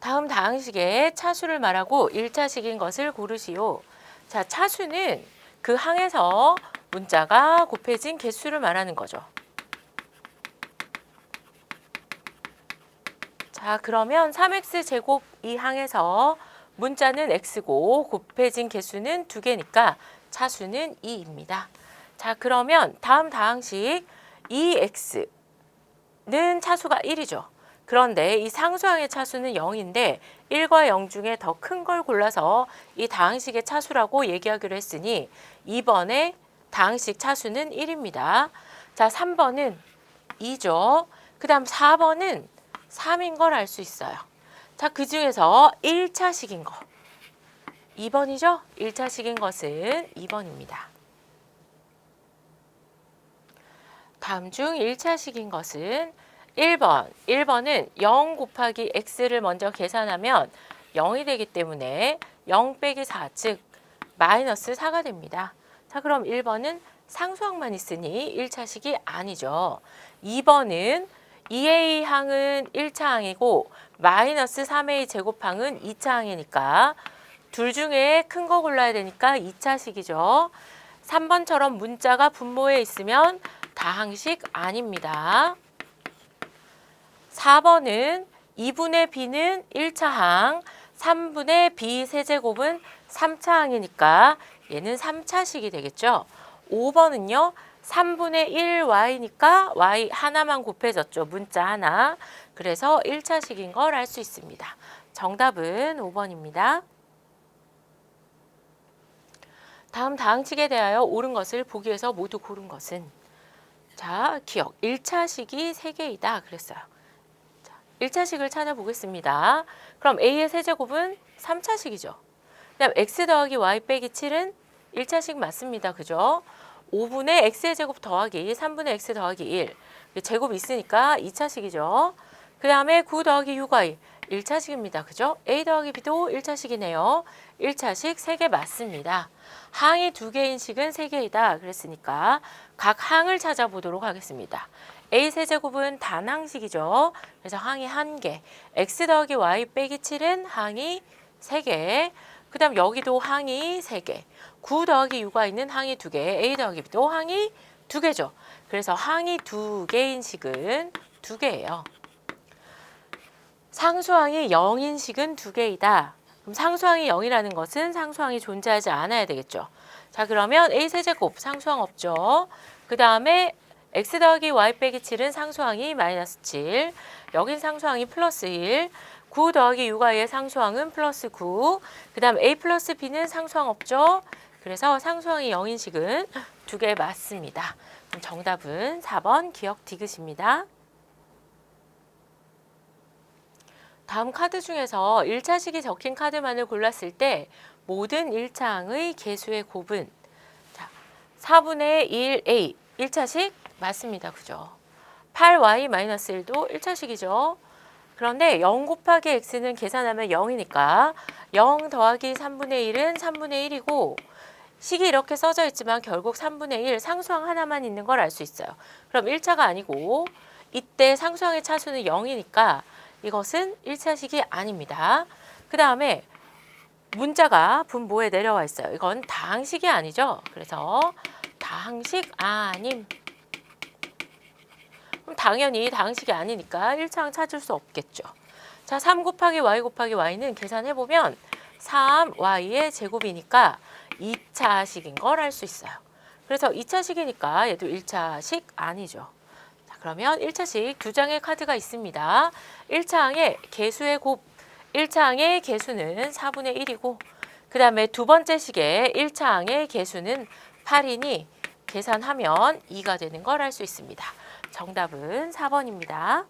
다음 다항식의 차수를 말하고 1차식인 것을 고르시오. 자, 차수는 그 항에서 문자가 곱해진 개수를 말하는 거죠. 자, 그러면 3x 제곱 이 항에서 문자는 x고 곱해진 개수는 두 개니까 차수는 2입니다. 자, 그러면 다음 다항식 2x는 차수가 1이죠. 그런데 이 상수항의 차수는 0인데 1과 0 중에 더 큰 걸 골라서 이 다항식의 차수라고 얘기하기로 했으니 2번의 다항식 차수는 1입니다. 자, 3번은 2죠. 그 다음 4번은 3인 걸 알 수 있어요. 자, 그 중에서 1차식인 거. 2번이죠? 1차식인 것은 2번입니다. 다음 중 1차식인 것은 1번. 1번은 0 곱하기 x를 먼저 계산하면 0이 되기 때문에 0 빼기 4, 즉 마이너스 4가 됩니다. 자, 그럼 1번은 상수항만 있으니 1차식이 아니죠. 2번은 2a 항은 1차 항이고 마이너스 3a 제곱항은 2차 항이니까 둘 중에 큰 거 골라야 되니까 2차식이죠. 3번처럼 문자가 분모에 있으면 다항식 아닙니다. 4번은 2분의 b는 1차 항, 3분의 b 세제곱은 3차 항이니까 얘는 3차식이 되겠죠. 5번은요. 3분의 1y니까 y 하나만 곱해졌죠. 문자 하나. 그래서 1차식인 걸 알 수 있습니다. 정답은 5번입니다. 다음 다항식에 대하여 옳은 것을 보기 위해서 모두 고른 것은 자, 기억. 1차식이 3개이다 그랬어요. 자, 1차식을 찾아보겠습니다. 그럼 a의 세제곱은 3차식이죠. 그다음 x 더하기 y 빼기 7은 1차식 맞습니다. 그죠? 5분의 x의 제곱 더하기 3분의 x 더하기 1. 제곱 있으니까 2차식이죠. 그 다음에 9 더하기 6y 1차식입니다. 그죠? a 더하기 b도 1차식이네요. 1차식 3개 맞습니다. 항이 두 개인 식은 세 개이다 그랬으니까 각 항을 찾아보도록 하겠습니다. a 세제곱은 단항식이죠. 그래서 항이 한 개. x 더하기 y 빼기 7은 항이 세 개. 그 다음 여기도 항이 세 개. 9 더하기 6가 있는 항이 두 개. a 더하기 b도 항이 두 개죠. 그래서 항이 두 개인 식은 두 개예요. 상수항이 0인 식은 두 개이다. 그럼 상수항이 0이라는 것은 상수항이 존재하지 않아야 되겠죠. 자, 그러면 a 세제곱 상수항 없죠. 그 다음에 x 더하기 y 빼기 7은 상수항이 마이너스 7. 여긴 상수항이 플러스 1. 9 더하기 6y의 상수항은 플러스 9. 그 다음 a 플러스 b는 상수항 없죠. 그래서 상수항이 0인 식은 두 개 맞습니다. 정답은 4번 기억 디귿입니다. 다음 카드 중에서 1차 식이 적힌 카드만을 골랐을 때 모든 1차항의 개수의 곱은 자, 4분의 1a 1차식 맞습니다. 그죠? 8y-1도 1차식이죠. 그런데 0 곱하기 x는 계산하면 0이니까 0 더하기 3분의 1은 3분의 1이고 식이 이렇게 써져 있지만 결국 3분의 1 상수항 하나만 있는 걸 알 수 있어요. 그럼 1차가 아니고 이때 상수항의 차수는 0이니까 이것은 1차식이 아닙니다. 그 다음에 문자가 분모에 내려와 있어요. 이건 다항식이 아니죠. 그래서 다항식 아님. 그럼 당연히 다항식이 아니니까 1차항 찾을 수 없겠죠. 자, 3 곱하기 y 곱하기 y는 계산해보면 3y의 제곱이니까 2차식인 걸 알 수 있어요. 그래서 2차식이니까 얘도 1차식 아니죠. 자, 그러면 1차식 두 장의 카드가 있습니다. 1차항의 개수의 곱 1차항의 개수는 4분의 1이고 그 다음에 두 번째 식의 1차항의 개수는 8이니 계산하면 2가 되는 걸 알 수 있습니다. 정답은 4번입니다.